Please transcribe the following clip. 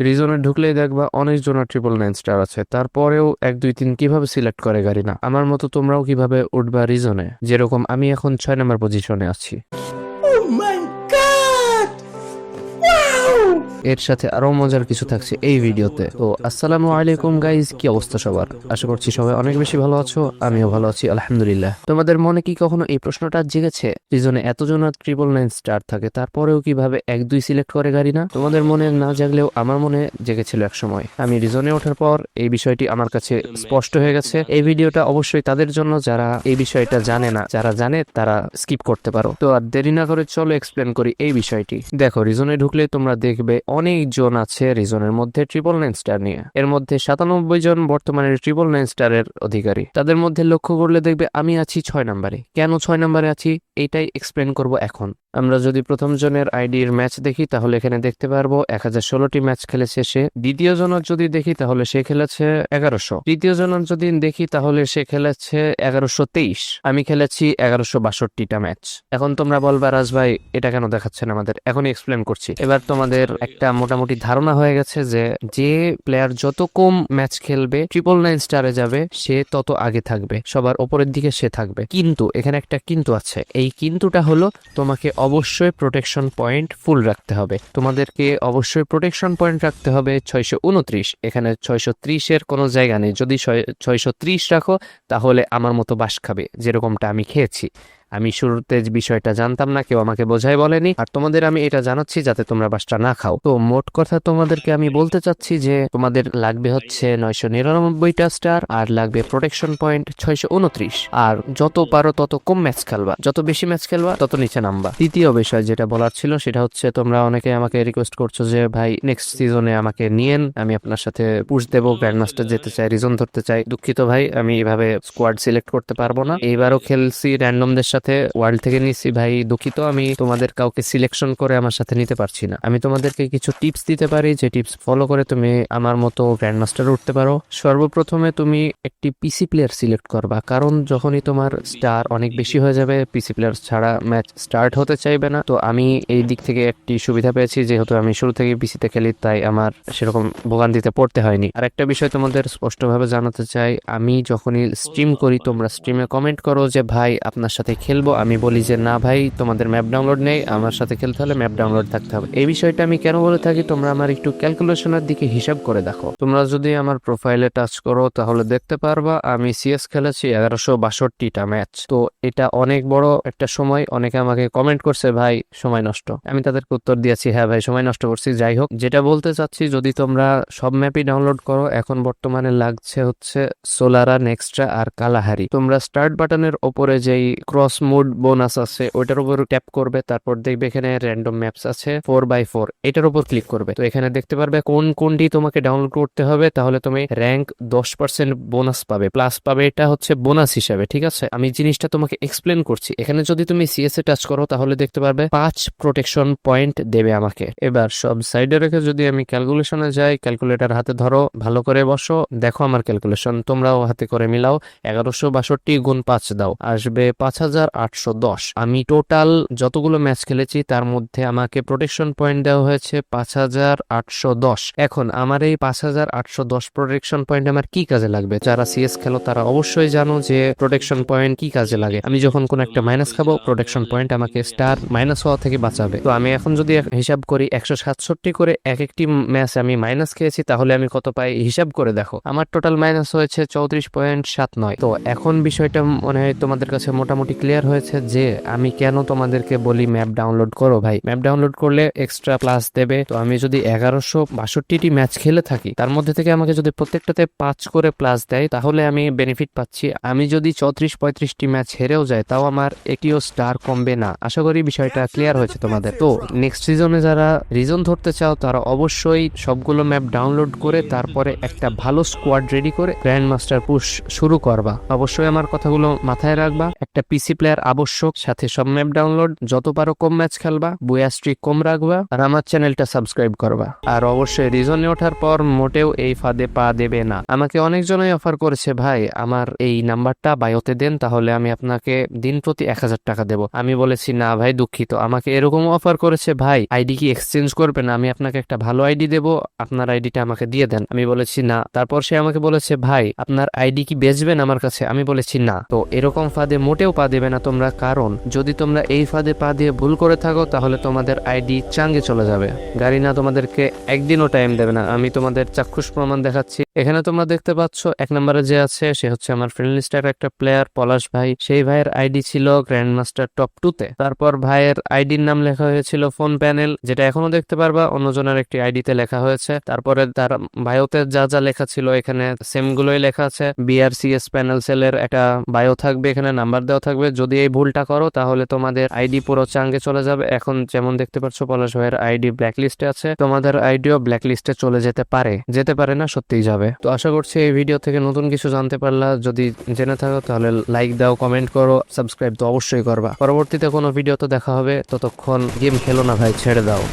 রিজনে ঢুকলেই দেখবা অনেক জনের ট্রিপল নাইন স্টার আছে। তারপরেও এক, দুই, তিন কীভাবে সিলেক্ট করে গাড়ি না আমার মতো তোমরাও কীভাবে উঠবা রিজনে? যেরকম আমি এখন ছয় নম্বর পজিশনে আছি। এর সাথে আরও মজার কিছু থাকছে এই ভিডিওতে। তো আসসালামু আলাইকুম গাইজ কি অবস্থা সবার? আশা করছি সবাই অনেক বেশি ভালো আছো, আমিও ভালো আছি, আলহামদুলিল্লাহ। তোমাদের মনে কি কখনো এই প্রশ্নটা জেগেছে? রিজনে এতজন ট্রিপল নাইন স্টার থাকে, তারপরেও কীভাবে এক দুই সিলেক্ট করে গাড়ি না? তোমাদের মনে না জাগলেও আমার মনে জেগেছিল এক সময়। আমি রিজনে ওঠার পর এই বিষয়টি আমার কাছে স্পষ্ট হয়ে গেছে। এই ভিডিওটা অবশ্যই তাদের জন্য, যারা এই বিষয়টা জানে না, যারা জানে তারা স্কিপ করতে পারো। তো আর দেরি না করে চলো এক্সপ্লেন করি এই বিষয়টি। দেখো, রিজনে ঢুকলে তোমরা দেখবে অনেক জন আছে রিজনের মধ্যে ট্রিপল নাইন স্টার নিয়ে। এর মধ্যে সাতানব্বই জন বর্তমানে ট্রিপল নাইন স্টারের অধিকারী। তাদের মধ্যে লক্ষ্য করলে দেখবে আমি আছি ছয় নাম্বারে। কেন ছয় নাম্বারে আছি? এইটাই এক্সপ্লেন করব এখন। আমরা যদি প্রথম জনের আইডির ম্যাচ দেখি, তাহলে এখানে দেখতে পারব এক হাজার ষোলোটি ম্যাচ খেলেছে সে। দ্বিতীয় জনের যদি দেখি, তাহলে সে খেলেছে এগারোশো। তৃতীয় জনের যদি দেখি, তাহলে সে খেলেছে এগারোশো তেইশ। আমি খেলেছি এগারোশো বাষট্টিটা ম্যাচ। এখন তোমরা বলবা, রাজ ভাই, এটা কেন দেখাচ্ছেন আমাদের? এখনই এক্সপ্লেন করছি। এবার তোমাদের একটা মোটামুটি ধারণা হয়ে গেছে যে যে প্লেয়ার যত কম ম্যাচ খেলবে ট্রিপল নাইন স্টারে যাবে, সে তত আগে থাকবে। সবার ওপরের দিকে সে থাকবে। কিন্তু, এখানে একটা কিন্তু আছে। এই কিন্তুটা হলো তোমাকে অবশ্যই প্রোটেকশন পয়েন্ট ফুল রাখতে হবে। তোমাদেরকে অবশ্যই প্রোটেকশন পয়েন্ট রাখতে হবে ছয়শো উনত্রিশ। এখানে ছয়শো ত্রিশের কোনো জায়গা নেই। যদি ছয়শো ত্রিশ রাখো, তাহলে আমার মতো বাস খাবে, যেরকমটা আমি খেয়েছি। আমি শুরুতে বিষয়টা জানতাম না, কেউ আমাকে বোঝাই বলেনি। আর তোমাদের আমি এটা জানাচ্ছি যাতে তোমরা বাসটা না খাও। তো মোট কথা তোমাদেরকে আমি বলতে চাচ্ছি যে, তোমাদের লাগবে হচ্ছে নয়শো নিরানব্বইটা স্টার আর লাগবে প্রোটেকশন পয়েন্ট ছয়শো উনত্রিশ। আর যত পারো তত কম ম্যাচ খেলবা। যত বেশি ম্যাচ খেলবা, তত নিচে নামবা। দ্বিতীয় বিষয় যেটা বলার ছিল, সেটা হচ্ছে তোমরা অনেকে আমাকে রিকোয়েস্ট করছ যে, ভাই নেক্সট সিজনে আমাকে নিয়েন। আমি আপনার সাথে পুশ দেবো গ্র্যান্ড মাস্টার যেতে চাই রিজন ধরতে চাই। দুঃখিত ভাই, আমি এভাবে স্কোয়াড সিলেক্ট করতে পারব না। এইবারও খেলছি র্যান্ডমদের ওয়ার্ল্ড থেকে নিচ্ছি ভাই, দুঃখিত, আমি তোমাদের কাউকে সিলেকশন করে আমার সাথে নিতে পারছি না। আমি তোমাদেরকে কিছু টিপস দিতে পারি, যে টিপস ফলো করে তুমি আমার মতো গ্র্যান্ড মাস্টার উঠতে পারো। সর্বপ্রথমে তুমি একটি পিসি প্লেয়ার সিলেক্ট করবা, কারণ যখনই তোমার স্টার অনেক বেশি হয়ে যাবে পিসি প্লেয়ার ছাড়া ম্যাচ স্টার্ট হতে চাইবে না। তো আমি এই দিক থেকে একটি সুবিধা পেয়েছি, যেহেতু আমি শুরু থেকে পিসিতে খেলি, তাই আমার সেরকম ভোগান্তিতে পড়তে হয়নি। আর একটা বিষয় তোমাদের স্পষ্টভাবে জানাতে চাই, আমি যখনই স্ট্রিম করি, তোমরা স্ট্রিমে কমেন্ট করো যে, ভাই, আপনার সাথে খেলব, আমি বলি যে, না ভাই, তোমাদের ম্যাপ ডাউনলোড নেই, আমার সাথে খেলতে হলে ম্যাপ ডাউনলোড থাকতে হবে। এই বিষয়টা আমি কেন বলে থাকি? তোমরা আমার একটু ক্যালকুলেশনের দিকে হিসাব করে দেখো। তোমরা যদি আমার প্রোফাইলে টাচ করো, তাহলে দেখতে পারবা আমি সিএস খেলেছি এগারোশো বাষট্টিটা ম্যাচ। তো এটা অনেক বড় একটা সময়, অনেকে আমাকে কমেন্ট করছে, ভাই, সময় নষ্ট। আমি তাদেরকে উত্তর দিয়েছি হ্যাঁ ভাই, সময় নষ্ট করছি। যাই হোক, যেটা বলতে চাচ্ছি, যদি তোমরা সব ম্যাপই ডাউনলোড করো, এখন বর্তমানে লাগছে হচ্ছে সোলারা, নেক্সট্রা আর কালাহারি। তোমরা স্টার্ট বাটনের ওপরে যেই ক্রস মোড বোনাস আছে, ওইটার উপর ট্যাপ করবে, তারপর দেখবে এখানে র্যান্ডম ম্যাপস আছে ফোর বাই ফোর এটার উপর ক্লিক করবে। তো এখানে দেখতে পারবে কোন কোনটি তোমাকে ডাউনলোড করতে হবে, তাহলে তুমি র্যাঙ্ক দশ পার্সেন্ট বোনাস পাবে। প্লাস পাবে এটা হচ্ছে বোনাস হিসাবে, ঠিক আছে? আমি জিনিসটা তোমাকে এক্সপ্লেন করছি। এখানে যদি তুমি সিএস এ টাচ করো, তাহলে দেখতে পারবে পাঁচ প্রোটেকশন পয়েন্ট দেবে আমাকে। এবার সব সাইডে রেখে যদি আমি ক্যালকুলেশনে যাই ক্যালকুলেটার হাতে ধরো, ভালো করে বসো, দেখো আমার ক্যালকুলেশন তোমরাও হাতে করে মিলাও, এগারোশো বাষট্টি গুণ পাঁচ দাও, আসবে পাঁচ হাজার আটশো দশ আমি টোটাল যতগুলো ম্যাচ খেলেছি, তার মধ্যে আমাকে প্রোটেকশন পয়েন্ট দেওয়া হয়েছে পাঁচ হাজার আটশো দশ। এখন আমার এই পাঁচ হাজার আটশো দশ প্রোটেকশন পয়েন্ট আমার কি কাজে লাগবে? যারা সিএস খেলো, তারা অবশ্যই জানো যে প্রোটেকশন পয়েন্ট কি কাজে লাগে। আমি যখন কোন একটা মাইনাস খাব প্রোটেকশন পয়েন্ট আমাকে স্টার মাইনাস হওয়া থেকে বাঁচাবে। তো আমি এখন যদি হিসাব করি, একশো সাতষট্টি করে এক একটি ম্যাচ আমি মাইনাস খেয়েছি, তাহলে আমি কত পাই? হিসাব করে দেখো। আমার টোটাল মাইনাস হয়েছে চৌত্রিশ পয়েন্ট সাত নয়। তো এখন বিষয়টা মনে হয় তোমাদের কাছে মোটামুটি ক্লিয়ার হয়েছে যে আমি কেন তোমাদেরকে বলি ম্যাপ ডাউনলোড করো ভাই। ম্যাপ ডাউনলোড করলে এক্সট্রা প্লাস দেবে। তো আমি যদি এগারোশো বাষট্টিটি ম্যাচ খেলে থাকি, তার মধ্যে থেকে আমাকে যদি প্রত্যেকটাতে পাঁচ করে প্লাস দেয়, তাহলে আমি বেনিফিট পাচ্ছি। আমি যদি চৌত্রিশ পঁয়ত্রিশটি ম্যাচ হেরেও যায় তাও আমার একটিও স্টার কমবে না। আশা করি বিষয়টা ক্লিয়ার হয়েছে তোমাদের। তো নেক্সট সিজনে যারা রিজন ধরতে চাও, তারা অবশ্যই সবগুলো ম্যাপ ডাউনলোড করে, তারপরে একটা ভালো স্কোয়াড রেডি করে গ্র্যান্ড মাস্টার পুশ শুরু করবা। অবশ্যই আমার কথাগুলো মাথায় রাখবা। একটা পিসি প্লেয়ার আবশ্যক। সাথে সব ম্যাপ ডাউনলোড যত পারো কম ম্যাচ খেলবা। বুয়া স্ট্রিক কম রাখবা। আর আমার চ্যানেলটা সাবস্ক্রাইব করবা। আর অবশ্যই রিজনে ওঠার পর মোটেও এই ফাঁদে পা দেবে না। আমাকে অনেকজনই অফার করেছে, ভাই, আমার এই নাম্বারটা বায়োতে দেন, তাহলে আমি আপনাকে দিন প্রতি এক হাজার টাকা দেবো। আমি বলেছি, না ভাই, দুঃখিত। আমাকে এরকম অফার করেছে, ভাই আইডি কি এক্সচেঞ্জ করবেন আমি আপনাকে একটা ভালো আইডি দেবো, আপনার আইডিটা আমাকে দিয়ে দেন। আমি বলেছি, না। তারপর সে আমাকে বলেছে, ভাই, আপনার আইডি কি বেচবেন আমার কাছে? আমি বলেছি, না। তো এরকম ফাঁদে মোটেও পা দেবে না। তোমরা কারণ, যদি তোমরা এই ফাঁদে পা দিয়ে ভুল করে থাকো, তাহলে তোমাদের আইডি চাঙ্গে চলে যাবে। গাড়ি না তোমাদেরকে একদিনও টাইম দেবে না। আমি তোমাদের চাক্ষুষ প্রমাণ দেখাচ্ছি। এখানে তোমরা দেখতে পাচ্ছ, এক নম্বরে যে আছে, সে হচ্ছে আমার ফ্রেন্ড লিস্টের একটা প্লেয়ার পলাশ ভাই। সেই ভাইয়ের আইডি ছিল গ্র্যান্ড মাস্টার টপ টু তে। তারপর ভাইয়ের আইডির নাম লেখা হয়েছিল ফোন প্যানেল যেটা এখনও দেখতে পারবা, অন্যজনের একটি আইডিতে লেখা হয়েছে। তারপরে তার বায়োতে যা যা লেখা ছিল, এখানে সেম গুলোই লেখা আছে। বিআরসিএস প্যানেল সেলের একটা বায়ো থাকবে, এখানে নাম্বার দেওয়া থাকবে। যদি এই ভুলটা করো, তাহলে তোমাদের আইডি পুরো চাঙ্গে চলে যাবে। এখন যেমন দেখতে পাচ্ছ, পলাশ ভাইয়ের আইডি ব্ল্যাক লিস্টে আছে। তোমাদের আইডিও ব্ল্যাক লিস্টে চলে যেতে পারে। যেতে পারে না, সত্যিই যাবে। তো আশা করছি এই ভিডিও থেকে নতুন কিছু জানতে পারলা। যদি জেনে থাকো, তাহলে লাইক দাও কমেন্ট করো সাবস্ক্রাইব তো অবশ্যই করবা। পরবর্তীতে কোনো ভিডিও তো দেখা হবে। ততক্ষণ গেম খেলো না ভাই, ছেড়ে দাও।